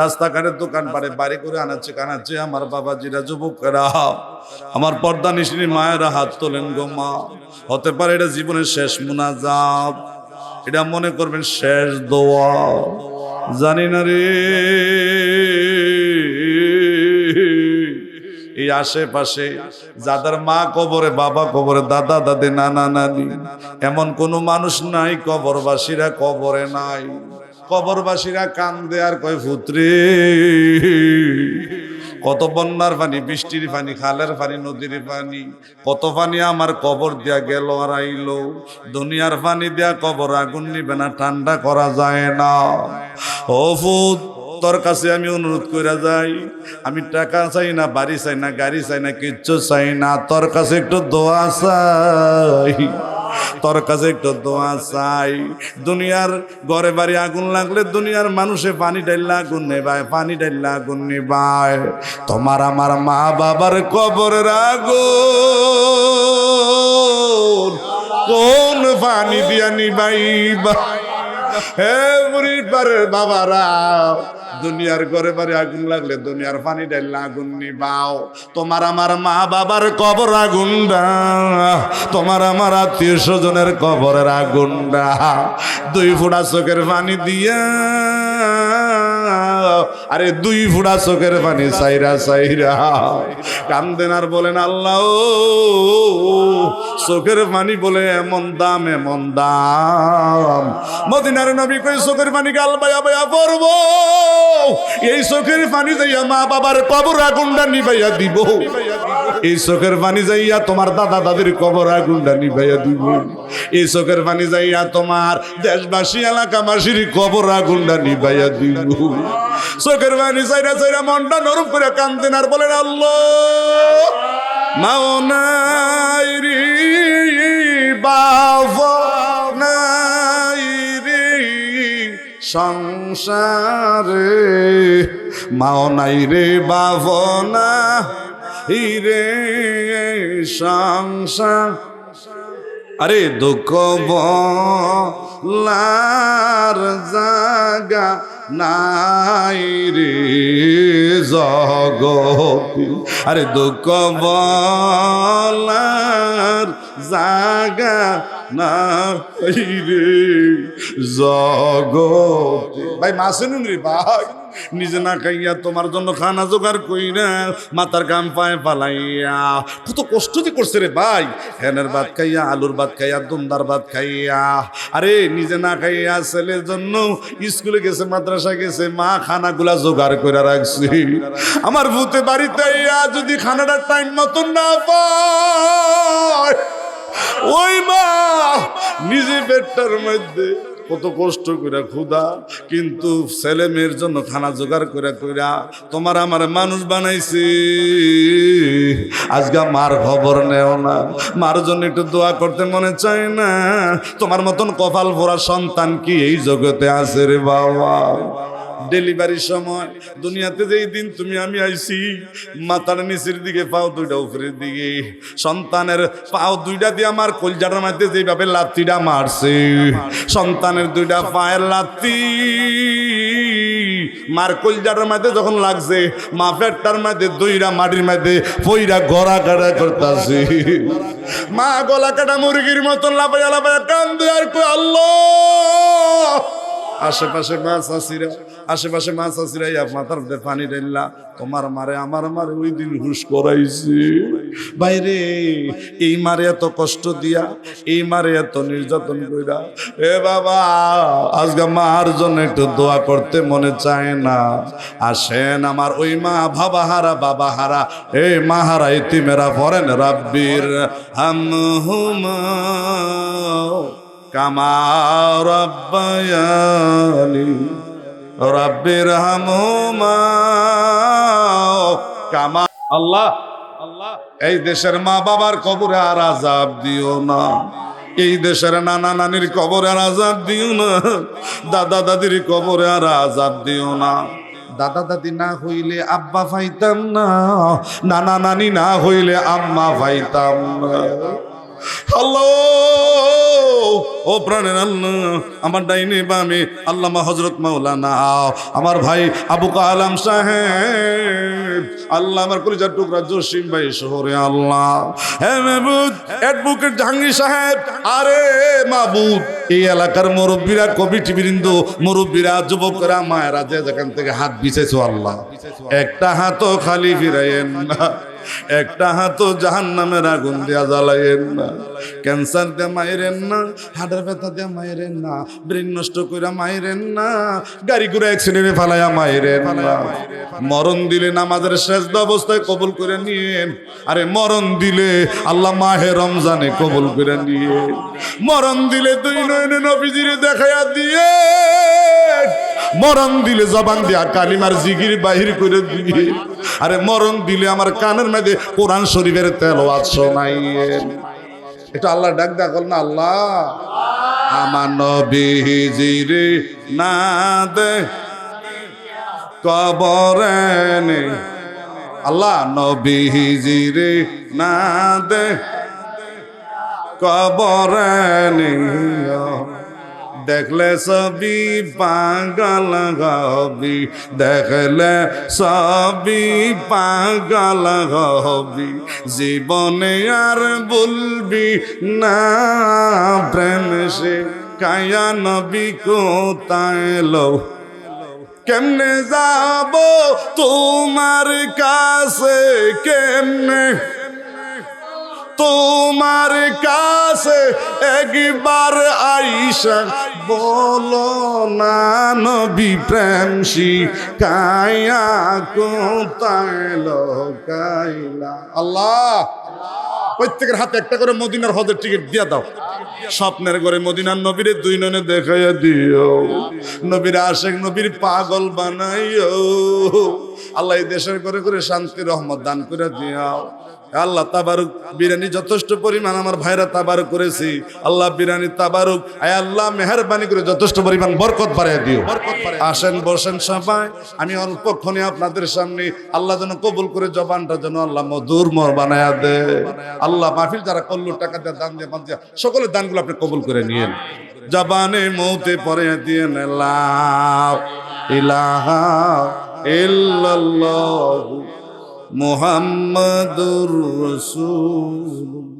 রাস্তাঘাটের দোকান পারে, বাড়ি করে আনাচ্ছে, কানাচ্ছে, আমার বাবাজিরা যুবকেরা আমার পর্দা নিশিনী, মায়েরা হাত তোলেন গো হতে পারে এটা জীবনের শেষ মুনাজাত, এটা মনে করবেন শেষ দোয়া। জানি না রে, এই আশেপাশে যাদের মা কবরে, বাবা কবরে, দাদা, দাদি, নানা, নানি, এমন কোনো মানুষ নাই, কবরবাসীরা কবরে নাই। কবরবাসীরা কান্দে আর কয় ফুত্রে কত বন্যার পানি, বৃষ্টির পানি, খালের পানি, নদীর পানি, কত পানি আমার কবর দিয়া গেল আর আইলো। দুনিয়ার পানি দিয়া কবর আগুন নিবে না, ঠান্ডা করা যায় না। ও ফুত, তোর কাছে আমি অনুরোধ করে যাই। আমি টাকা চাই না, বাড়ি চাই না, গাড়ি চাই না, কিচ্ছু চাই না, তোর কাছে একটু দোয়া চাই। তোর কাছে একটু দোয়া চাই। দুনিয়ার ঘরে বাড়ি আগুন লাগলে দুনিয়ার মানুষে পানি ডাইলে আগুন নেবায়, পানি ডাইলে আগুন নেবায়। তোমার আমার মা বাবার কবরের আগুন কোন পানি দিয়া নিবাইবা? হে বারের বাবারা দুনিয়ার ঘরে বাড়ি আগুন লাগলে দুনিয়ার পানি ডাইলে আগুন নিবাও। তোমার আমার মা বাবার কবর আগুনডা তোমার আমার আত্মীয় স্বজনের কবরের আগুনডা দুই ফুটা চোখের পানি দিয়া। আরে দুই ফুটা চোখের পানি সাইরা সাইরা। কান্দেন আর বলেন আল্লাহ, চোখের পানি বলে এমন দাম এমন দাম। মদিনার নবী কই চোখের পানি গাল বায়া বায়া পড়ব। এই চোখের পানি যাইয়া মা বাবার কবর আগুনটা নিবাইয়া দিব। এই চোখের পানি যাইয়া তোমার দাদা দাদির কবর আগুনটা নিবাইয়া দিব। এই চোখের পানি যাইয়া তোমার দেশবাসী, এলাকাবাসীর কবর আগুনটা নিবাইয়া দিব। চোখের পানি চাইরা চাইরা মনটা নরম করে কান্দেন আর বলেন, আল্লাহ, মাও নাই রে। সংসারে মাও নাই রে বাবনা রে সংসার। আরে দুঃখ বলার জাগা নাই রে জগতি। আরে দুঃখ বলার জাগা নাই রে জগতি। ভাই মাসেনুন রে ভাই, নিজে না খাইয়া তোমার জন্য খানা জোগাড় কইরা মাথার কাম পায়ে পালাইয়া কত কষ্ট যে করছে রে ভাই। ফ্যানের ভাত খাইয়া, আলুর ভাত খাইয়া, দুমদার ভাত খাইয়া, আরে নিজে না খাইয়া ছেলের জন্য স্কুলে গেছে মাদ্রাসা গেছে, মা খানাগুলা জোগাড় করে রাখছি। আমার ভূতে বাড়িতে যদি খানাটা টাইম মতন না পায় ওই মা নিজে পেটটার মধ্যে কত কষ্ট করে ক্ষুদা কিন্তু ছেলে মেয়ের জন্য খানা জোগাড় করে কইরা তোমার আমার মানুষ বানাইছি। আজকে মার খবর নেও না, মার জন্য একটু দোয়া করতে মনে চায় না। তোমার মতন কপাল ভরা সন্তান কি এই জগতে আছে রে বাবা? ডেলিভারির সময়, দুনিয়াতে যেই দিন তুমি আমি আইছি, মাথার নিচের দিকে পাও দুইটা, উপরের দিকে। সন্তানের পাও দুইটা দিয়ে আমার কলজাটার মধ্যে যেভাবে লাত্তিটা মারছে। সন্তানের দুইটা পায়ের লাত্তি মার কলজাটার মধ্যে যখন লাগছে, মা পেটটার মধ্যে দুইটা মাটির মধ্যে পইরা গড়া কাটা করতেছে। মা গলা কাটা মুরগির মতন লাফাইয়া লাফাইয়া কান্দে আর কই আল্লাহ! আশেপাশে মাছ আসিরা আশেপাশে মাছ আসিরা ইয়া মাথার মধ্যে পানি ঢেললা। তোমার মারে, আমার মারে ওই দিন হুশ করাইছে। বাইরে, এই মারে এত কষ্ট দিয়া, এই মারে এত নির্যাতন কইরা। এ বাবা, আজকে মার জন্য একটু দোয়া করতে মনে চায় না। আসেন আমার ওই মা, বাবা হারা বাবা হারা। এ মা হারা ইতিমেরা পড়েন রাব্বির। হাম হুমা কামা রব্বায়ানি রব্বির হামহুমা কামা আল্লাহ। আল্লাহ। এই দেশের মা বাবার কবরে আর আজাব দিও না। এই দেশের নানা নানির কবরে আর আজাব দিও না। দাদা দাদির কবরে আর আজাব দিও না। দাদা দাদি না হইলে আব্বা পাইতাম না। নানা নানি না হইলে আম্মা পাইতাম না। আল্লাহ! ও প্রাণের আমার ডাইনে বামে আল্লামা হজরত মাওলানা, আমার ভাই আবু কালাম সাহেব, আল্লাহ আমার কলিজার টুকরা জসিম ভাই শহরে আল্লাহ। অ্যাডভোকেট জাহাঙ্গীর সাহেব, আরে মাহবুদ এই এলাকার মুরব্বীরা কমিটি বৃন্দ মুরব্বীরা, যুবকরা, মায়েরা যে যেখান থেকে হাত বিছেছো আল্লাহ, একটা হাতও খালি ফিরাইয়েন না। একটা হাতও জাহান নামের আগুন দিয়া জ্বালাইয়েন না। ক্যান্সার দিয়ে মাইরেন না, হার্টের ব্যথা দিয়ে মাইরেন না, ব্রেন নষ্ট করে মাইরেন না, গাড়ি ঘুরে অ্যাক্সিডেন্টে ফালাইয়া মাইরেন না। মরণ দিলে নামাজের শেষ অবস্থায় কবুল করে নিয়েন। আরে মরণ দিলে আল্লাহ মাহে রমজানে কবুল করে নিয়ে মরণ দিলে দুই নয়নে নবীজিরে দেখাইয়া দিয়ে মরণ দিলে জবান দিয়া কালিমার জিগির বাহির করে দিয়ে আরে মরণ দিলে আমার কানের মধ্যে কোরআন শরীফের তেল শোনাইয়েন এটা আল্লাহ ডাক ডাক না, আল্লাহ। আমার নবীজিরে না দে কবরে নে আল্লাহ নবীজিরে না দে কবরে নিও। দেখলে সবই পাগল হবি, দেখলে সবই পাগল হবি। জীবনে আর বলবি না, প্রেম সে কায়া নবী কোথায় লো কেমনে যাব তোমার কাছে, কেমনে তোমার কাছে একবার আইসা বলো না, নবী প্রেম কায়া কোথায় লোকাইলা? আল্লাহ! প্রত্যেকের হাতে একটা করে মদিনার হজের টিকিট দিয়া দাও। স্বপ্নের ঘরে মদিনার নবীরে দুই ননে দেখাইয়া দিও। নবীর আশেক, নবীর পাগল বানাইও। আল্লাহ এই দেশের করে করে শান্তি রহমত দান করে দিও আল্লাহ তাবারুক বিরিয়ানি যথেষ্ট পরিমাণ আমার ভাইরা তাবারুক করেছি। আল্লাহ বিরিয়ানি তাবারুক, আয় আল্লাহ, মেহরবানি করে যথেষ্ট পরিমাণ বরকত বাড়িয়ে দিও। আসেন, বসেন সবাই, আমি অল্পক্ষণে আপনাদের সামনে আল্লাহ যেন কবুল করে জবানটা যেন আল্লাহ মধুর মর বানায়া দে। আল্লাহ মাহফিল যারা করল, টাকা দিয়ে, দান দিয়ে বান দিয়ে, সকলের দানগুলো আপনি কবুল করে নিয়েন। জবানে মৌতে পরে দিয়ে নেলাম ইলাহা ইল্লাল্লাহু মুহাম্মাদুর রাসূল।